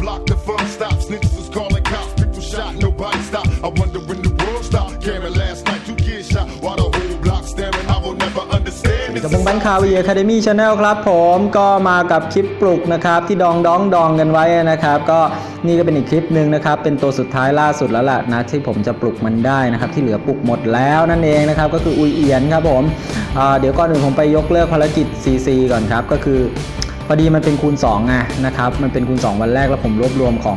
block, the fun stopped. Snitches was calling cops, people shot, nobody stopped. I wonder when the world stopped. Cameron last night, two kids shot, while the whole block staring. I will never understand. กับวงบงค์คาวีอะคาเดมี่ชาแนลครับผมก็มากับคลิปปลุกนะครับ ที่ดองดองดองกันไว้นะครับ ก็นี่ก็เป็นอีกคลิปหนึ่งนะครับ เป็นตัวสุดท้ายล่าสุดแล้วล่ะนะที่ผมจะปลุกมันได้นะครับ ที่เหลือปลุกหมดแล้วนั่นเองนะครับ ก็คืออุยเอียนครับผมเดี๋ยวก่อนอื่นผมไปยกเลิกภารกิจ CC ก่อนครับ ก็คือ พอดีมันเป็นคูณ2ไงนะครับ มันเป็นคูณ 2 วันแรกแล้วผมรวบรวมของ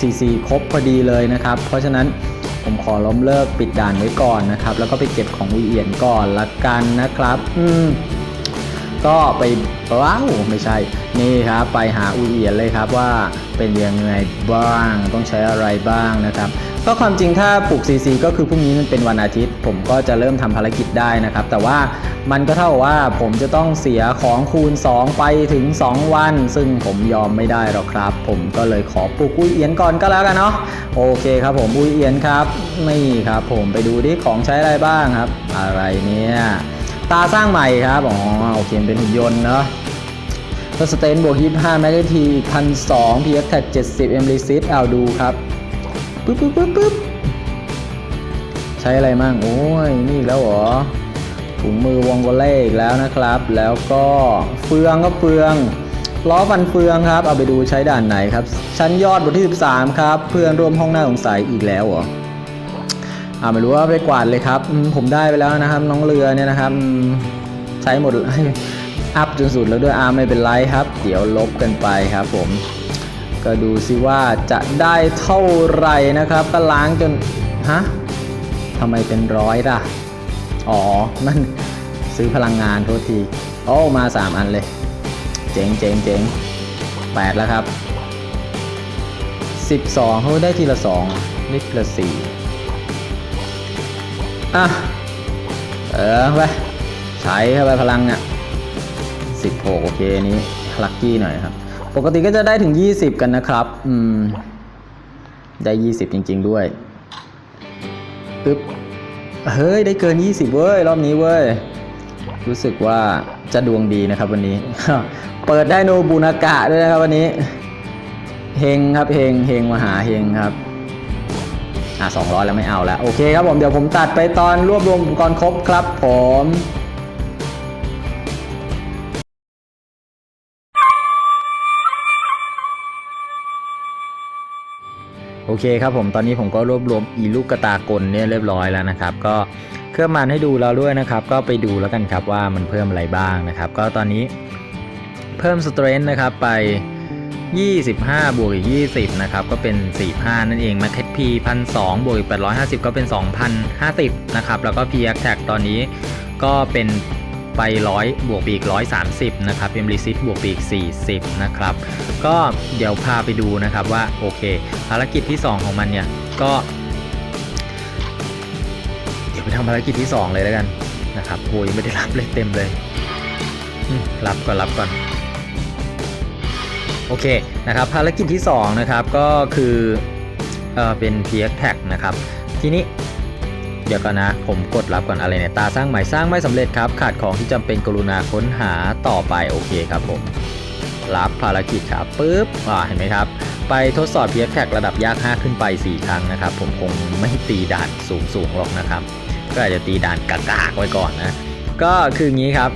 CC ครบพอดีเลยนะครับ เพราะฉะนั้นผมขอล้มเลิกปิดด่านไว้ก่อนนะครับ แล้วก็ไปเก็บของอุยเอียนก่อนละกันนะครับ อืมก็ไปว้าวไม่ใช่ นี่ครับ ไปหาอุยเอียนเลยครับว่าเป็นยังไงบ้าง ต้องใช้อะไรบ้างนะครับ ก็ความจริงถ้าปลูก CC ก็คือพรุ่งนี้มันเป็นวันอาทิตย์ ผมก็จะเริ่มทำภารกิจได้นะครับ แต่ว่ามันก็เท่ากับว่าผมจะต้องเสียของคูณ 2 ไปถึง 2 วัน ซึ่งผมยอมไม่ได้หรอกครับ ผมก็เลยขอปลูกอุยเอียนก่อนก็แล้วกันเนาะโอเคครับผมอุยเอียนครับนี่ครับ ผมไปดูดิของใช้อะไรบ้างครับ อะไรเนี่ยตาสร้างใหม่ครับอ๋อโอเคเป็นหุ่นยนต์เนาะสเตนบวก25แมกทีพันสองพีเอฟแท็ก70เอ็มลิซิตเอาดูครับ ปึ๊บปึ๊บปึ๊บปึ๊บใช้อะไรมั่งโอ้ยนี่อีกแล้วเหรอถุงมือวงโกเล่อีกแล้วนะครับ แล้วก็เฟืองก็เฟืองล้อฟันเฟืองครับ เอาไปดูใช้ด่านไหนครับ ชั้นยอดบทที่ 13 ครับ เพื่อนร่วมห้องหน้าสงสัยอีกแล้วเหรออ่าไม่รู้ว่าไปกวาดเลยครับ ผมได้ไปแล้วนะครับ น้องเรือเนี่ยนะครับ ใช้หมดอัพจนสุดแล้วด้วยอาไม่เป็นไรครับ เดี๋ยวลบกันไปครับผม ก็ดูซิว่าจะได้เท่าไหร่นะครับ ก็ล้างจน ฮะทำไมเป็นร้อยล่ะ อ๋อ มันซื้อพลังงานโทษที โอ้ มา 3 อันเลย เจ๋งเจ๋งเจ๋งแปดแล้วครับ 12เขาได้ทีละ 2นี่ทีละ 4 อะ เออไปใช้เข้าไปพลังอะ16 โอเคนี้ลัคกี้หน่อยครับ ปกติก็จะได้ถึง 20 กันนะครับ อืม ได้ 20 จริง ๆ ด้วยปึ๊บเฮ้ย ได้เกิน 20 เว้ย รอบนี้เว้ย รู้สึกว่าจะดวงดีนะครับวันนี้ เปิดได้โนบุนากะด้วยนะครับวันนี้ เฮงครับเฮงเฮงมหาเฮงครับ อะ200 แล้วไม่เอาแล้ว โอเคครับผม เดี๋ยวผมตัดไปตอนรวบรวมอุปกรณ์ครบครับผม เคครับผมตอนนี้ผมก็รวบรวมอีลูกกระตากลเนี่ยเรียบร้อยแล้วนะครับ ก็เครื่องมันให้ดูแล้วด้วยนะครับ ก็ไปดูแล้วกันครับว่ามันเพิ่มอะไรบ้างนะครับ ก็ตอนนี้เพิ่มสเตรนท์นะครับไป 25 บวกอีก 20 นะครับ ก็เป็น 45 นั่นเองมาเทพีพันสบวกอีก 850 ก็เป็น 2,050 นะครับ แล้วก็ p x t a g ตอนนี้ก็เป็นไป 100 บวกปอีก 130 นะครับ m l i c i t บวกปอีก 40 นะครับ ก็เดี๋ยวพาไปดูนะครับว่าโอเค ภารกิจที่ 2 ของมันเนี่ยก็ เดี๋ยวไปทำภารกิจที่ 2 เลยแล้วกันนะครับโอ้ยงไม่ได้รับเลยเต็มเลยรับก่อนรับก่อนโอเคนะครับภารกิจที่ 2 นะครับก็คือเออเป็น p x tag นะครับทีนี้เดี๋ยวก่อนนะ ผมกดรับก่อนอะไรเนี่ยตาสร้างใหม่สร้างไม่สำเร็จครับ ขาดของที่จำเป็นกรุณาค้นหาต่อไปโอเคครับผม รับภารกิจครับปุ๊บอ่าเห็นไหมครับ ไปทดสอบ p x tag ระดับยาก 5 ขึ้นไป 4 ครั้งนะครับ ผมคงไม่ตีด่านสูงสูงๆหรอกนะครับ ก็อาจจะตีด่านกากๆไว้ก่อนนะ ก็คืองี้ครับ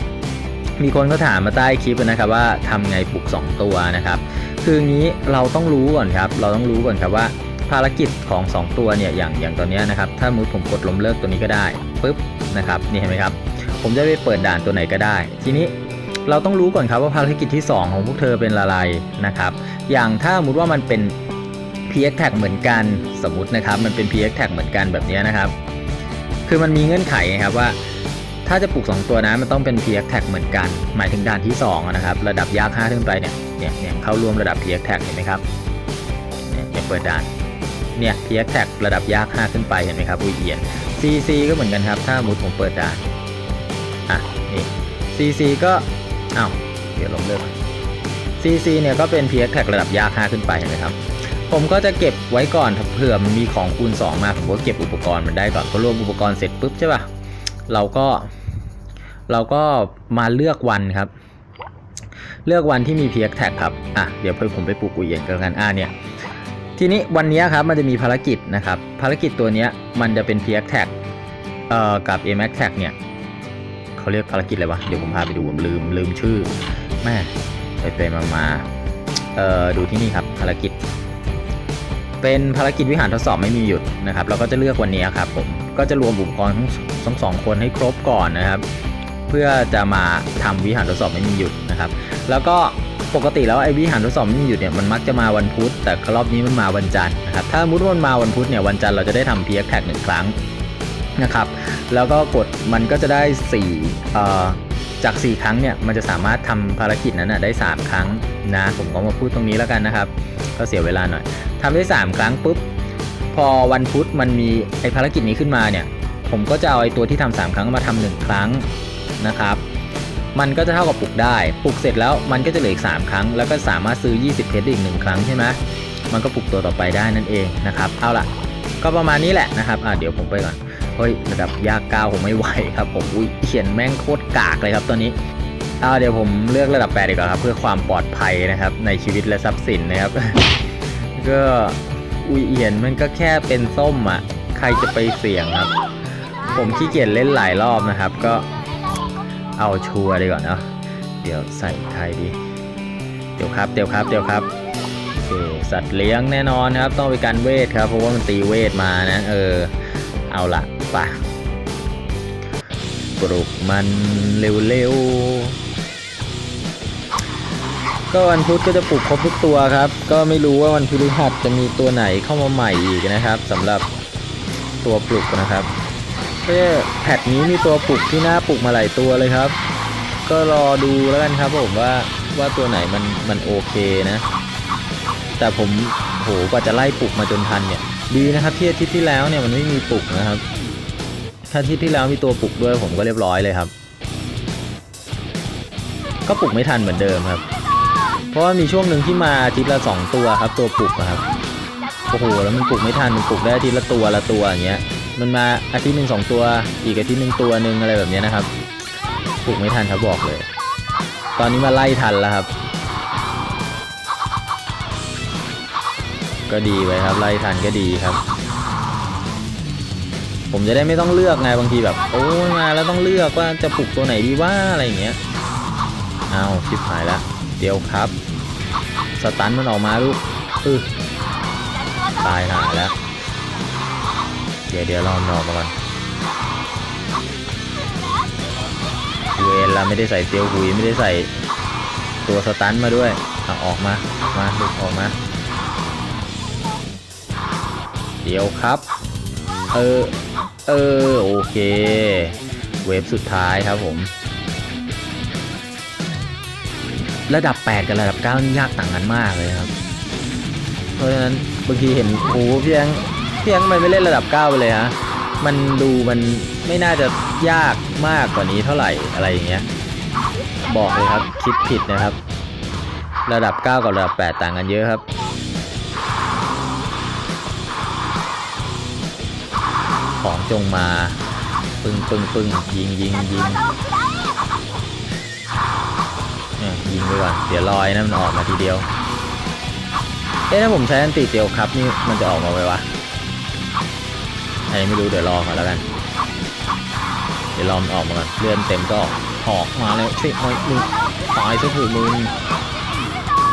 มีคนก็ถามมาใต้คลิปนะครับว่าทำไงปลุก 2 ตัวนะครับ คืองี้เราต้องรู้ก่อนครับ เราต้องรู้ก่อนครับว่าภารกิจของ 2 ตัวเนี่ยอย่างอย่างตัวนี้นะครับ ถ้ามือผมกดล้มเลิกตัวนี้ก็ได้ปุ๊บนะครับนี่เห็นไหมครับ ผมจะไปเปิดด่านตัวไหนก็ได้ ทีนี้ เราต้องรู้ก่อนครับว่าภารกิจที่ 2 ของพวกเธอเป็นอะไรนะครับ อย่างถ้าสมมติว่ามันเป็น PX tag เหมือนกันสมมตินะครับ มันเป็น PX tag เหมือนกันแบบนี้นะครับ คือมันมีเงื่อนไขครับว่า ถ้าจะปลูก 2 ตัวนะมันต้องเป็น PX tag เหมือนกัน หมายถึงด่านที่2อะนะครับระดับยาก5ขึ้นไปเนี่ยเนี่ยเนี่ยเข้าร่วมระดับ PX tag เห็นไหมครับเนี่ยเนี่ยเปิดด่านเนี่ย PX tag ระดับยาก5ขึ้นไปเห็นไหมครับอุยเอียน CC ก็เหมือนกันครับ ถ้ามุดผมเปิดด่านอะนี่ CC ก็ อ้าวเดี๋ยวลงเลิก CC เนี่ยก็เป็น PX tag ระดับยาก5ขึ้นไปเห็นไหมครับ ผมก็จะเก็บไว้ก่อนเผื่อมันมีของคูณ 2 มา ผมก็เก็บอุปกรณ์มันได้ก่อนพอรวมอุปกรณ์เสร็จปุ๊บใช่ป่ะ เราก็ เราก็มาเลือกวันครับ เลือกวันที่มี PX tag ครับ อะ เดี๋ยวเพื่อผมไปปลูกอุยเอียนกันกันอะเนี่ยทีนี้วันนี้ครับมันจะมีภารกิจนะครับ ภารกิจตัวเนี้ยมันจะเป็น PX tag เอ่อกับ AMAX tag เนี่ย เขาเรียกภารกิจอะไรวะ เดี๋ยวผมพาไปดูผมลืมลืมชื่อ แม่ไปไปมามาเอ่อดูที่นี่ครับภารกิจ เป็นภารกิจวิหารทดสอบไม่มีหยุดนะครับเราก็จะเลือกวันนี้ครับผมก็จะรวมอุปกรณ์ทั้งทั้งสองคนให้ครบก่อนนะครับ เพื่อจะมาทำวิหารทดสอบไม่มีหยุดนะครับ แล้วก็ปกติแล้วไอ้วิหารทดสอบไม่มีหยุดเนี่ยมันมักจะมาวันพุธแต่รอบนี้มันมาวันจันทร์นะครับถ้าสมมุติวันมาวันพุธเนี่ยวันจันทร์เราจะได้ทำ PX tag หนึ่งครั้งนะครับ แล้วก็กดมันก็จะได้4เอ่อจาก 4 ครั้งเนี่ยมันจะสามารถทำภารกิจนั้นนะได้ 3 ครั้งนะผมก็มาพูดตรงนี้แล้วกันนะครับ ก็เสียเวลาหน่อยทำได้ 3 ครั้งปุ๊บพอวันพุธมันมีไอภารกิจนี้ขึ้นมาเนี่ย ผมก็จะเอาไอตัวที่ทำสามครั้งมาทำหนึ่งครั้งนะครับ มันก็จะเท่ากับปลุกได้ปลุกเสร็จแล้วมันก็จะเหลืออีก 3 ครั้ง แล้วก็สามารถซื้อ 20 เพชรอีกหนึ่งครั้งใช่ไหมมันก็ปลุกตัวต่อไปได้นั่นเองนะครับเอาล่ะ ก็ประมาณนี้แหละนะครับอะเดี๋ยวผมไปก่อน เฮ้ยระดับยากเก้าผมไม่ไหวครับผมอุ้ยเขียนแม่งโคตรกากเลยครับตอนนี้เอาเดี๋ยวผมเลือกระดับ8ดีกว่าครับเพื่อความปลอดภัยนะครับในชีวิตและทรัพย์สินนะครับก็อุยเอียนมันก็แค่เป็นส้มอะใครจะไปเสี่ยงครับ ผมขี้เกียจเล่นหลายรอบนะครับ ก็เอาชัวร์ดีก่อนเนาะเดี๋ยวใส่ใครดีเดี๋ยวครับเดี๋ยวครับเดี๋ยวครับโอเคสัตว์เลี้ยงแน่นอนครับ ต้องไปการเวทครับ เพราะว่ามันตีเวทมานะ เออ เอาละ ปะปลุกมันเร็วๆ ก็วันพุธก็จะปลุกครบทุกตัวครับ ก็ไม่รู้ว่าวันพฤหัสจะมีตัวไหนเข้ามาใหม่อีกนะครับสำหรับตัวปลุกนะครับเอ้แพทนี้มีตัวปลุกที่น่าปลุกมาหลายตัวเลยครับ ก็รอดูแล้วกันครับผมว่าว่าตัวไหนมันมันโอเคนะ แต่ผมโหกว่าจะไล่ปลุกมาจนทันเนี่ย ดีนะครับที่อาทิตย์ที่แล้วเนี่ยมันไม่มีปลุกนะครับ ถ้าทิตย์ที่แล้วมีตัวปลุกด้วยผมก็เรียบร้อยเลยครับ ก็ปลุกไม่ทันเหมือนเดิมครับ เพราะว่ามีช่วงหนึ่งที่มาทิตย์ละสองตัวครับ ตัวปลุกครับโอ้โหแล้วมันปลุกไม่ทันมันปลุกได้ทิตย์ละตัวละตัวอย่างเงี้ย มันมาอาทิตย์หนึ่งสองตัว อีกอาทิตย์หนึ่งตัวหนึ่งอะไรแบบเนี้ยนะครับปลุกไม่ทันครับบอกเลย ตอนนี้มาไล่ทันแล้วครับ ก็ดีไปครับไล่ทันก็ดีครับ ผมจะได้ไม่ต้องเลือกไงบางทีแบบ โอ้มาแล้วต้องเลือกว่าจะปลุกตัวไหนดีว่าอะไรอย่างเงี้ยเอาชิบหายแล้วเดี๋ยวครับ สตันมันออกมาลูกอือตายหาแล้ว เดี๋ยวเดี๋ยวรอมันออกมาก่อนเวรเราไม่ได้ใส่เตียวหุยไม่ได้ใส่ตัวสตันมาด้วยเอาออกมา มาลูกออกมา เดี๋ยวครับ เออ เออ โอเค เวฟสุดท้ายครับผม ระดับ 8 กับระดับ 9 นี่ยากต่างกันมากเลยครับ เพราะฉะนั้นบางทีเห็นโอ้โหพี่แองพี่แองทำไมไม่เล่นระดับ 9 ไปเลยฮะมันดูมันไม่น่าจะยากมากกว่านี้เท่าไหร่อะไรอย่างเงี้ย บอกเลยครับคิดผิดนะครับ ระดับ 9 กับระดับ 8 ต่างกันเยอะครับ ของจงมาปึ้งปึ้งปึ้งยิงยิงยิงเนี่ยยิงไปก่อนเดี๋ยวลอยนะมันออกมาทีเดียว เอ๊ะถ้าผมใช้อันติเดียวครับนี่มันจะออกมาไหมวะใครไม่รู้เดี๋ยวรอก่อนแล้วกัน เดี๋ยวรอมันออกมาก่อนเลื่อนเต็มก็ออกมาแล้วช่วยหน่อยมึงตายซะถือมึง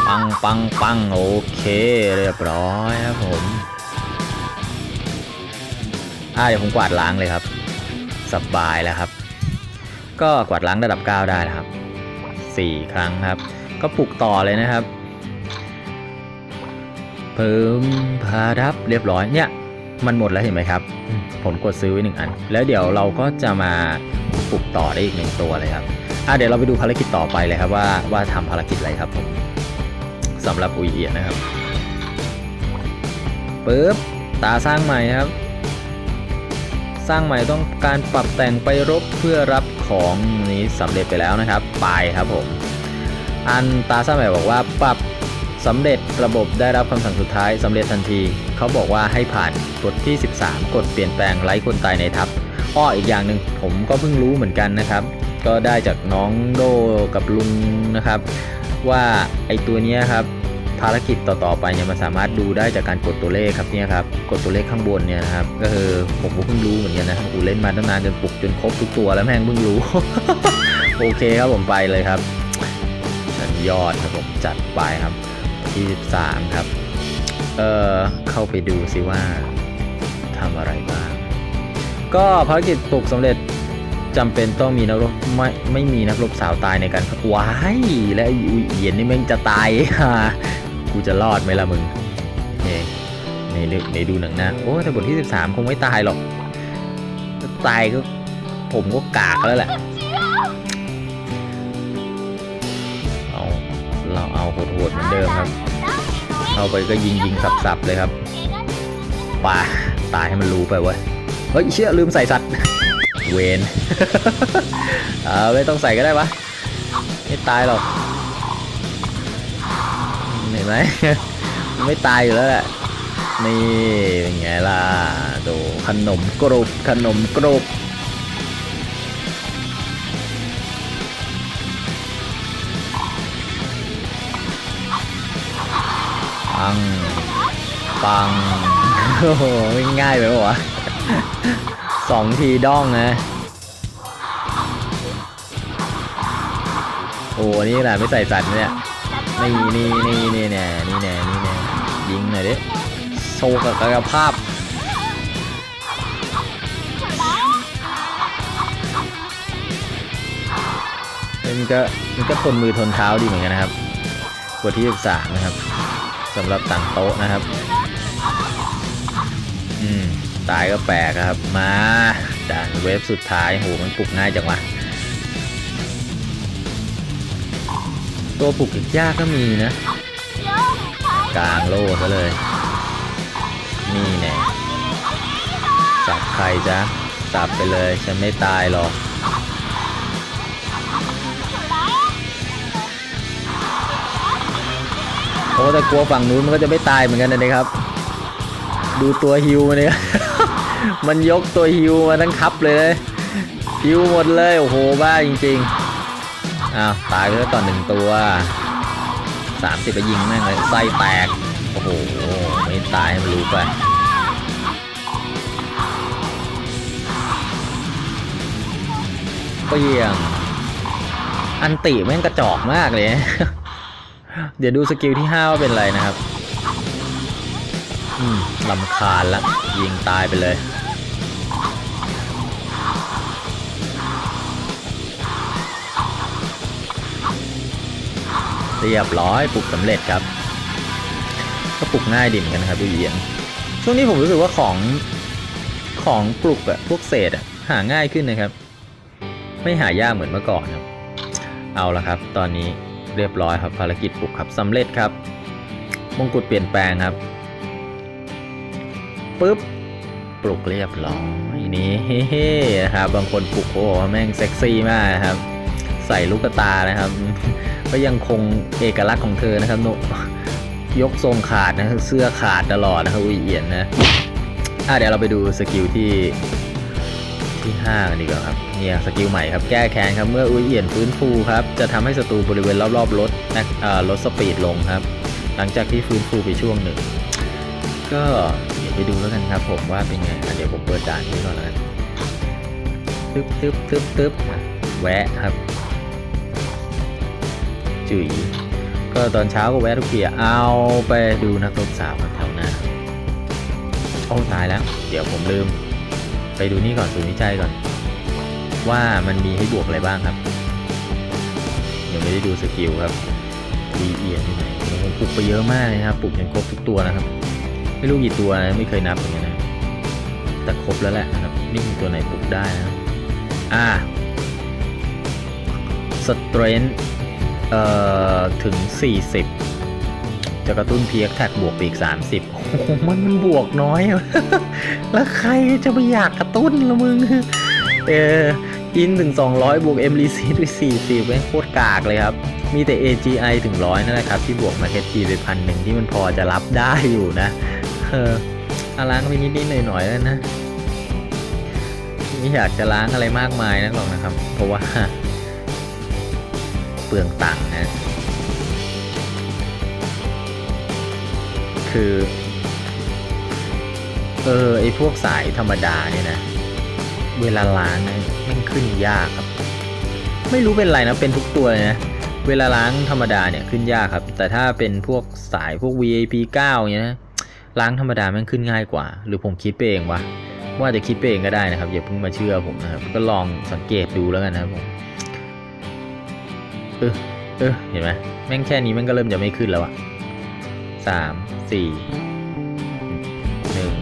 ปังปังปังโอเคเรียบร้อยครับผม อ่าเดี๋ยวผมกวาดล้างเลยครับ สบายแล้วครับ ก็กวาดล้างระดับ 9 ได้แล้วครับ 4 ครั้งครับ ก็ปลุกต่อเลยนะครับ เพิ่มพารับเรียบร้อยเนี่ย มันหมดแล้วเห็นไหมครับ ผมกดซื้อไว้หนึ่งอัน แล้วเดี๋ยวเราก็จะมาปลุกต่อได้อีกหนึ่งตัวเลยครับอะเดี๋ยวเราไปดูภารกิจต่อไปเลยครับว่าว่าทำภารกิจอะไรครับผมสำหรับอุยเอียนะครับปึ๊บตาสร้างใหม่ครับ สร้างใหม่ต้องการปรับแต่งไปรบเพื่อรับของนี้สำเร็จไปแล้วนะครับ ไปครับผม อันตาสร้างใหม่บอกว่าปรับสำเร็จระบบได้รับคำสั่งสุดท้ายสำเร็จทันที เขาบอกว่าให้ผ่านกฎที่ 13กดเปลี่ยนแปลงไร้คนตายในทัพอ้ออีกอย่างหนึ่งผมก็เพิ่งรู้เหมือนกันนะครับ ก็ได้จากน้องโดกับลุงนะครับ ว่าไอตัวนี้ครับ ภารกิจต่อๆไปเนี่ยมันสามารถดูได้จากการกดตัวเลขครับเนี่ยครับกดตัวเลขข้างบนเนี่ยนะครับก็คือผมก็เพิ่งรู้เหมือนกันนะกูเล่นมาตั้งนานจนปลุกจนครบทุกตัวแล้วแม่งเพิ่งรู้ โอเคครับผมไปเลยครับสัญยอดครับผมจัดไปครับที่13ครับเออเข้าไปดูสิว่าทำอะไรบ้าง ก็ภารกิจปลุกสำเร็จจำเป็นต้องมีนักรบไม่ไม่มีนักรบสาวตายในการว้ายและอ้อุยเอียนนี่แม่งจะตายฮ่า กูจะรอดไหมล่ะมึงนี่ในเรื่องในดูหนังน้าโอ้แต่บทที่ 13 คงไม่ตายหรอกตายก็ผมก็กากแล้วแหละเอาเราเอาโหดๆเหมือนเดิมครับ เข้าไปก็ยิงยิงสับสับๆเลยครับป่าตายให้มันรู้ไปเว้ยเฮ้ยเชี่ยลืมใส่สัตว์เวนเออไม่ต้องใส่ก็ได้ปะไม่ตายหรอก ห็นไหม ไม่ตายอยู่แล้วแหละนี่เป็นไงล่ะดูขนมกรุบขนมกรุบปังปังโอ้โหไม่ง่ายไปปะวะสองทีด้องนะโอ้นี่แหละไม่ใส่สัตว์เนี่ย นี่นี่นี่นี่แน่นี่แน่นี่แน่ยิงหน่อยดิโชว์กับกายภาพมันก็มันก็ทนมือทนเท้าดีเหมือนกันนะครับบทที่13นะครับสำหรับต่างโต๊ะนะครับ อืมตายก็แปลกครับ มาด่านเวฟสุดท้ายโหมันปลุกง่ายจังวะ ตัวปลุกยากก็มีนะ กลางโลซะเลย นี่แน่สับใครจ๊ะสับไปเลย ฉันไม่ตายหรอกโอ้แต่กลัวฝั่งนู้นมันก็จะไม่ตายเหมือนกันนะครับ ดูตัวฮิวมันเนี่ยมันยกตัวฮิวมาทั้งคับเลยฮิวหมดเลย โอ้โหบ้าจริง ๆ อ้าวตายไปแล้วต่อหนึ่งตัว30ไปยิงแม่งเลยไส้แตก โอ้โห ไม่ตายให้มันรู้ไปเปรียง อันติแม่งกระจอกมากเลย เดี๋ยวดูสกิลที่5ว่าเป็นอะไรนะครับ อืมลำคาญละยิงตายไปเลย เรียบร้อยปลุกสำเร็จครับ ก็ปลุกง่ายดีเหมือนกันนะครับดูเหยียนช่วงนี้ผมรู้สึกว่าของของปลุกอะพวกเศษอะหาง่ายขึ้นนะครับ ไม่หายากเหมือนเมื่อก่อนครับ เอาละครับ ตอนนี้เรียบร้อยครับภารกิจปลุกครับสำเร็จครับมงกุฎเปลี่ยนแปลงครับปุ๊บปลุกเรียบร้อยนี่เฮ้ๆนะครับบางคนปลุกโอ้โหแม่งเซ็กซี่มากนะครับ ใส่ลูกตานะครับ ก็ยังคงเอกลักษณ์ของเธอนะครับโนยกทรงขาดนะเสื้อขาดตลอดนะครับอุยเอียนนะอะเดี๋ยวเราไปดูสกิลที่ที่5กันดีกว่าครับเนี่ยสกิลใหม่ครับแก้แค้นครับเมื่ออุยเอียนฟื้นฟูครับจะทำให้ศัตรูบริเวณรอบๆลดแอคเอ่อลดสปีดลงครับ หลังจากที่ฟื้นฟูไปช่วงหนึ่ง ก็เดี๋ยวไปดูแล้วกันครับ ผมว่าเป็นไงเดี๋ยวผมเปิดด่านนี้ก่อนแล้วกันตึ๊บตึ๊บตึ๊บตึ๊บแวะครับ จุ๋ยก็ตอนเช้าก็แวะทุกทีเอาไปดูนักรบสาวกันแถวหน้าโอ้ตายแล้ว เดี๋ยวผมลืม ไปดูนี่ก่อนศูนย์วิจัยก่อน ว่ามันมีให้บวกอะไรบ้างครับยังไม่ได้ดูสกิลครับวีเอียที่ไหนโอ้โหปลุกไปเยอะมากเลยครับปลุกจนครบทุกตัวนะครับ ไม่รู้กี่ตัวนะไม่เคยนับเหมือนกันนะแต่ครบแล้วแหละนะครับนี่มีตัวไหนปลุกได้นะครับอ่าสเตรน เอ่อถึง 40 จะกระตุ้นเพียกแท็กบวกไปอีก 30 โอ้โหมันบวกน้อย แล้วใครจะไปอยากกระตุ้นละมึง เอออินถึง 200 บวก M รีซีดไป40แม่งโคตรกากเลยครับ มีแต่ AGI ถึง 100 นั่นแหละครับ ที่บวกมา HG ไปพันหนึ่งที่มันพอจะรับได้อยู่นะ เออเอาล้างไปนิดๆหน่อยๆแล้วนะ ไม่อยากจะล้างอะไรมากมายนักหรอกนะครับ เพราะว่า เปลืองตังค์นะคือ เออไอพวกสายธรรมดาเนี่ยนะ เวลาล้างนะมันขึ้นยากครับ ไม่รู้เป็นไรนะเป็นทุกตัวเลยนะเวลาล้างธรรมดาเนี่ยขึ้นยากครับ แต่ถ้าเป็นพวกสายพวก VIP 9เนี่ยนะล้างธรรมดามันขึ้นง่ายกว่า หรือผมคิดไปเองวะว่าจะคิดไปเองก็ได้นะครับอย่าเพิ่งมาเชื่อผมนะครับก็ลองสังเกตดูแล้วกันนะครับผม เออเออเห็นไหมแม่งแค่นี้แม่งก็เริ่มจะไม่ขึ้นแล้วอะสามสี่หนึ่ง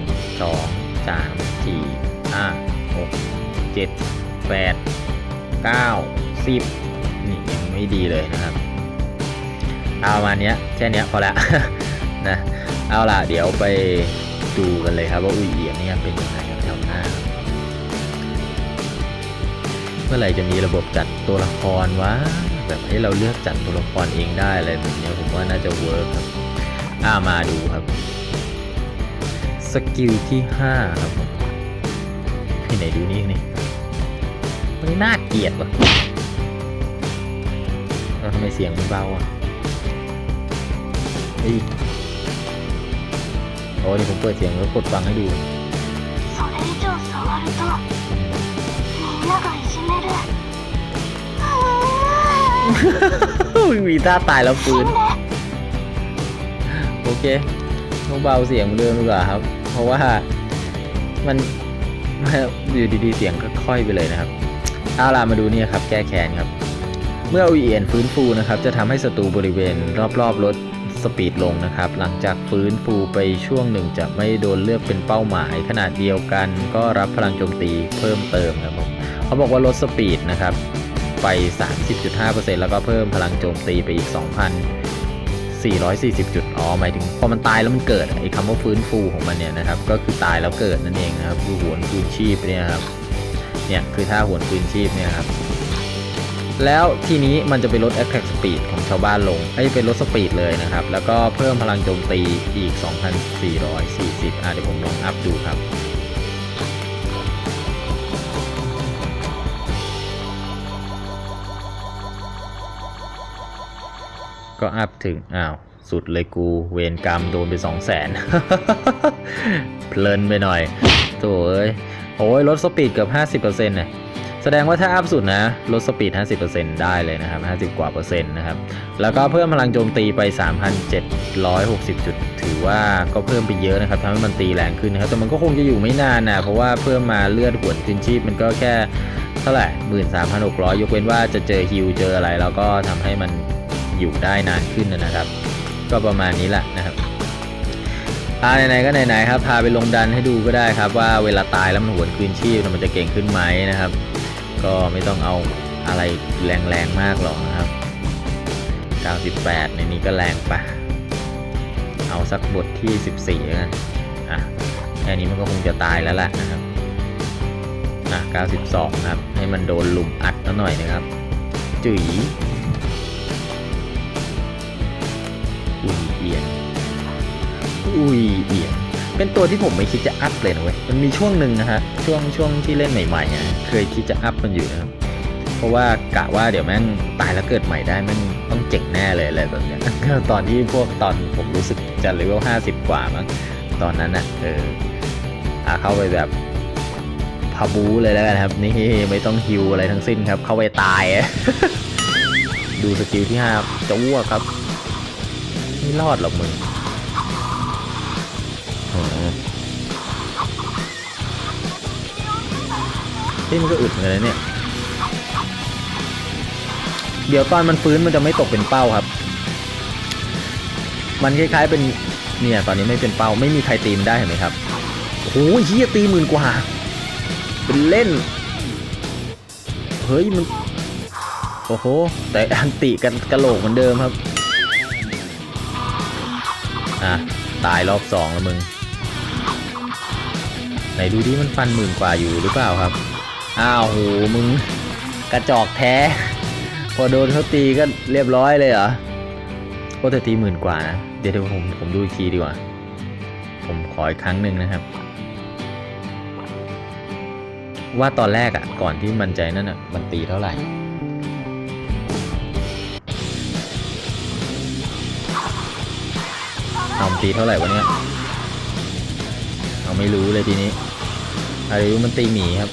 สองสามสี่ห้าหกเจ็ดแปดเก้าสิบนี่ยังไม่ดีเลยนะครับ เอามาเนี้ยแค่เนี้ยพอละนะเอาล่ะเดี๋ยวไปดูกันเลยครับว่าอุยเอียนเนี่ยเป็นยังไงครับแถวหน้า เมื่อไหร่จะมีระบบจัดตัวละครวะ แบบให้เราเลือกจัดตัวละครเองได้อะไรแบบเนี้ยผมว่าน่าจะเวิร์กครับอ่ามาดูครับ สกิลที่ 5 ครับผมที่ไหนดูนี่นี่มันน่าเกลียดว่ะแล้วทำไมเสียงมันเบาอ่ะเฮ้ยโอ้เดี๋ยวผมเปิดเสียงแล้วกดฟังให้ดู それ以上触るとみんながいじめるうーん มีท่าตายแล้วฟื้น โอเคต้องเบาเสียงเดิมดีกว่าครับ เพราะว่ามันอยู่ดีๆ เสียงก็ค่อยไปเลยนะครับ เอาล่ะมาดูนี่ครับ แก้แค้นครับ เมื่อ OEN ฟื้นฟูนะครับ จะทำให้ศัตรูบริเวณรอบๆรถสปีดลงนะครับ หลังจากฟื้นฟูไปช่วงหนึ่งจะไม่โดนเลือกเป็นเป้าหมาย ขนาดเดียวกันก็รับพลังโจมตีเพิ่มเติมครับผมเขาบอกว่าลดสปีดนะครับ ไป 30.5%แล้วก็เพิ่มพลังโจมตีไปอีก 2,440 จุด อ๋อ หมายถึงพอมันตายแล้วมันเกิดไอ้คำว่าฟื้นฟูของมันเนี่ยนะครับ ก็คือตายแล้วเกิดนั่นเองนะครับคือหวนคืนชีพเนี่ยครับ เนี่ยคือท่าหวนคืนชีพเนี่ยครับแล้วทีนี้มันจะไปลด attack speed ของชาวบ้านลงไอ้ยเป็นลดสปีดเลยนะครับ แล้วก็เพิ่มพลังโจมตีอีก 2,440 อะเดี๋ยวผมลองอัพดูครับ ก็อัพถึง อ้าว สุดเลยกูเวรกรรมโดนไป2 0 0แสนเพลินไปหน่อยโถ่เอ้ยโอ้ยลดสปีดเกือบ50%เนี่ยแสดงว่าถ้าอัพสุดนะลดสปีด 50%ได้เลยนะครับ 50 กว่าเปอร์เซ็นต์นะครับ แล้วก็เพิ่มพลังโจมตีไป 3,760 จุด ถือว่าก็เพิ่มไปเยอะนะครับทำให้มันตีแรงขึ้นนะครับ แต่มันก็คงจะอยู่ไม่นานนะเพราะว่าเพิ่มมาเลือดหวนคืนชีพมันก็แค่เท่าไหร่ 13,600 ยกเว้นว่าจะเจอฮิวเจออะไร แล้วก็ทำให้มัน อยู่ได้นานขึ้นนะครับ ก็ประมาณนี้แหละนะครับอ่าไหนๆก็ไหนๆครับพาไปลงดันให้ดูก็ได้ครับ ว่าเวลาตายแล้วมันหวนคืนชีพมันจะเก่งขึ้นไหมนะครับ ก็ไม่ต้องเอาอะไรแรงๆมากหรอกนะครับ 98 ในนี้ก็แรงปะเอาสักบทที่ 14แล้วกันอะแค่นี้มันก็คงจะตายแล้วแหละนะครับอะ92 ครับ ให้มันโดนลุมอัดหน่อยนะครับจุ๋ย เอียนอุ้ยเอียนเป็นตัวที่ผมไม่คิดจะอัพเลยนะเว้ย มันมีช่วงหนึ่งนะฮะ ช่วงช่วงที่เล่นใหม่ๆนะเคยคิดจะอัพมันอยู่นะครับ เพราะว่ากะว่าเดี๋ยวแม่งตายแล้วเกิดใหม่ได้แม่งต้องเจ๋งแน่เลยอะไรแบบเนี้ยตอนที่พวกตอนผมรู้สึกจะเลเวล50กว่ามั้งตอนนั้นอะ เอออะเข้าไปแบบพาบูเลยแล้วกันครับ นี่ไม่ต้องฮิวอะไรทั้งสิ้นครับ เข้าไปตาย ดูสกิลที่ห้าจะอ้วกครับ ไม่รอดหรอกมึงที่มันก็อึดเหมือนกันนะเนี่ย เดี๋ยวตอนมันฟื้นมันจะไม่ตกเป็นเป้าครับ มันคล้ายๆเป็น เนี่ย ตอนนี้ไม่เป็นเป้า ไม่มีใครตีมได้เห็นไหมครับโอ้โหเฮียตีหมื่นกว่า เป็นเล่น เฮ้ยมัน โอ้โห แต่อันติกันกระโหลกเหมือนเดิมครับ อะ ตายรอบสองแล้วมึง ไหนดูดิมันฟันหมื่นกว่าอยู่หรือเปล่าครับ อ้าวโหมึง กระจอกแท้ พอโดนเขาตีก็เรียบร้อยเลยเหรอโอ้แต่ตีหมื่นกว่านะ เดี๋ยวเดี๋ยวผมผมดูอีกทีดีกว่า ผมขออีกครั้งหนึ่งนะครับ ว่าตอนแรกอะ่ะ ก่อนที่มันใจนั่นอะ่ะ มันตีเท่าไหร่ เอาตีเท่าไหร่วะเนี่ย เอาไม่รู้เลยทีนี้อะไรรู้มันตีหมีครับ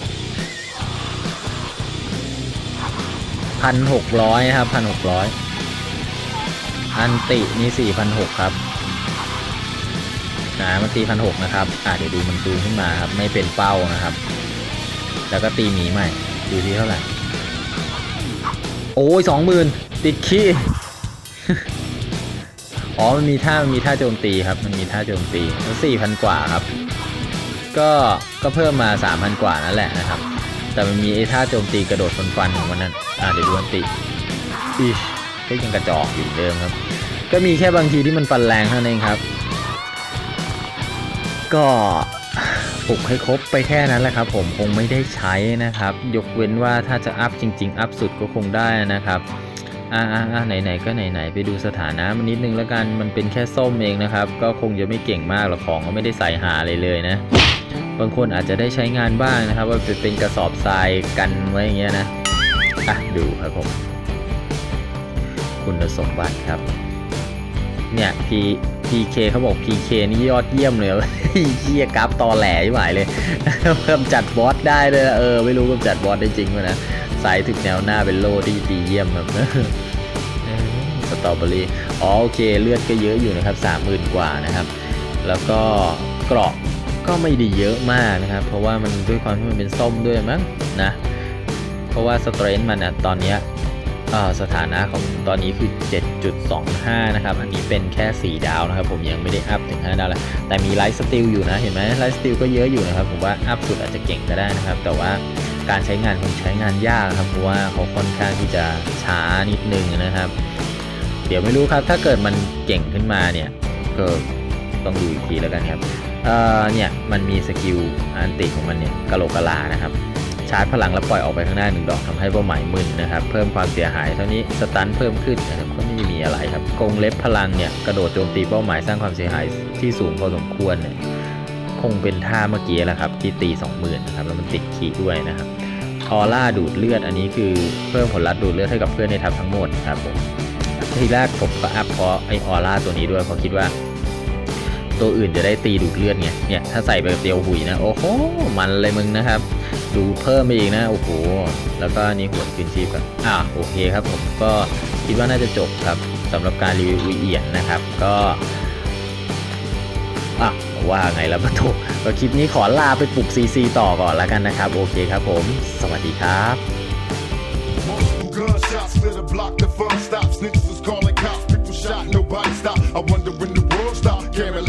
พันหกร้อยครับพันหกร้อยอันตินี่สี่พันหกครับนะมันตีพันหกนะครับ อะเดี๋ยวดูมันตูขึ้นมาครับ ไม่เป็นเป้านะครับ แล้วก็ตีหมีใหม่ดูที่เท่าไหร่ โอ้ยสองหมื่นติดขี้ อ๋อมันมีท่ามันมีท่าโจมตีครับ มันมีท่าโจมตีแล้วสี่พันกว่าครับ ก็ก็เพิ่มมาสามพันกว่านั่นแหละนะครับ แต่มันมีไอ้ท่าโจมตีกระโดดฟันฟันของมันนั้นอ่าเดี๋ยวดูอันติอีก็ยังกระจอกอยู่เดิมครับ ก็มีแค่บางทีที่มันฟันแรงเท่านั้นเองครับ ก็ปลุกให้ครบไปแค่นั้นแหละครับ ผมคงไม่ได้ใช้นะครับ ยกเว้นว่าถ้าจะอัพจริง ๆ อัพสุดก็คงได้นะครับ อ่าอ่าไหนๆก็ไหนๆไปดูสถานะมันนิดนึงแล้วกันมันเป็นแค่ส้มเองนะครับ ก็คงจะไม่เก่งมากหรอกของก็ไม่ได้ใส่หาเลยเลยนะ บางคนอาจจะได้ใช้งานบ้างนะครับ ว่าเป็นกระสอบทรายกันไว้อย่างเงี้ยนะอะดูครับผม คุณสมบัติครับ เนี่ย P PK เขาบอก PK นี่ยอดเยี่ยมเลยเฮียกราฟตอแหลที่หมายเลยเพิ่มจัดบอสได้เลยเออ ไม่รู้กำจัดบอสได้จริงไหมนะ สายถึงแนวหน้าเป็นโลที่ดีเยี่ยมแบบสตรอเบอรี่อ๋อโอเคเลือดก็เยอะอยู่นะครับสามหมื่นกว่านะครับ แล้วก็เกราะก็ไม่ได้เยอะมากนะครับ เพราะว่ามันด้วยความที่มันเป็นส้มด้วยมั้งนะ เพราะว่าสเตรนท์มันอะตอนเนี้ยเอ่อสถานะของตอนนี้คือ 7.25 นะครับ อันนี้เป็นแค่ 4 ดาวนะครับ ผมยังไม่ได้อัพถึง 5 ดาวเลยแต่มีไลฟ์สติลอยู่นะ เห็นไหมไลฟ์สติลก็เยอะอยู่นะครับ ผมว่าอัพสุดอาจจะเก่งก็ได้นะครับ แต่ว่า การใช้งานคงใช้งานยากครับเพราะว่าเขาค่อนข้างที่จะช้านิดนึงนะครับ เดี๋ยวไม่รู้ครับถ้าเกิดมันเก่งขึ้นมาเนี่ยก็ต้องดูอีกทีแล้วกันครับเอ่อเนี่ยมันมีสกิลอันติของมันเนี่ยกะโหลกกะลานะครับชาร์จพลังแล้วปล่อยออกไปข้างหน้าหนึ่งดอกทำให้เป้าหมายมึนนะครับ เพิ่มความเสียหายเท่านี้สตันเพิ่มขึ้นนะครับก็ไม่ได้มีอะไรครับกงเล็บพลังเนี่ยกระโดดโจมตีเป้าหมายสร้างความเสียหายที่สูงพอสมควรเนี่ย คงเป็นท่าเมื่อกี้แหละครับ ที่ตี 20,000นะครับแล้วมันติดขีด้วยนะครับออร่าดูดเลือดอันนี้คือเพิ่มผลลัพธ์ดูดเลือดให้กับเพื่อนในทัพทั้งหมดครับผมทีแรกผมก็อัพเพราะไอออร่าตัวนี้ด้วยเพราะคิดว่า ตัวอื่นจะได้ตีดูดเลือดไงเนี่ยถ้าใส่ไปเดียวหุยนะ โอ้โหมันเลยมึงนะครับ ดูเพิ่มไปอีกนะโอ้โหแล้วก็นนี้หัวคืนชีพครับอ่าโอเคครับผมก็คิดว่าน่าจะจบครับสำหรับการรีวิวเอียนนะครับ ก็ ว่าไงแล้วปะทุก็คลิปนี้ขอลาไปปลุกซีซีต่อก่อนแล้วกันนะครับ โอเคครับผม สวัสดีครับ Multiple gunshots lit a block, the fun stopped. Snitches was calling cops, people shot, nobody stopped. I wonder when the world stopped. Caring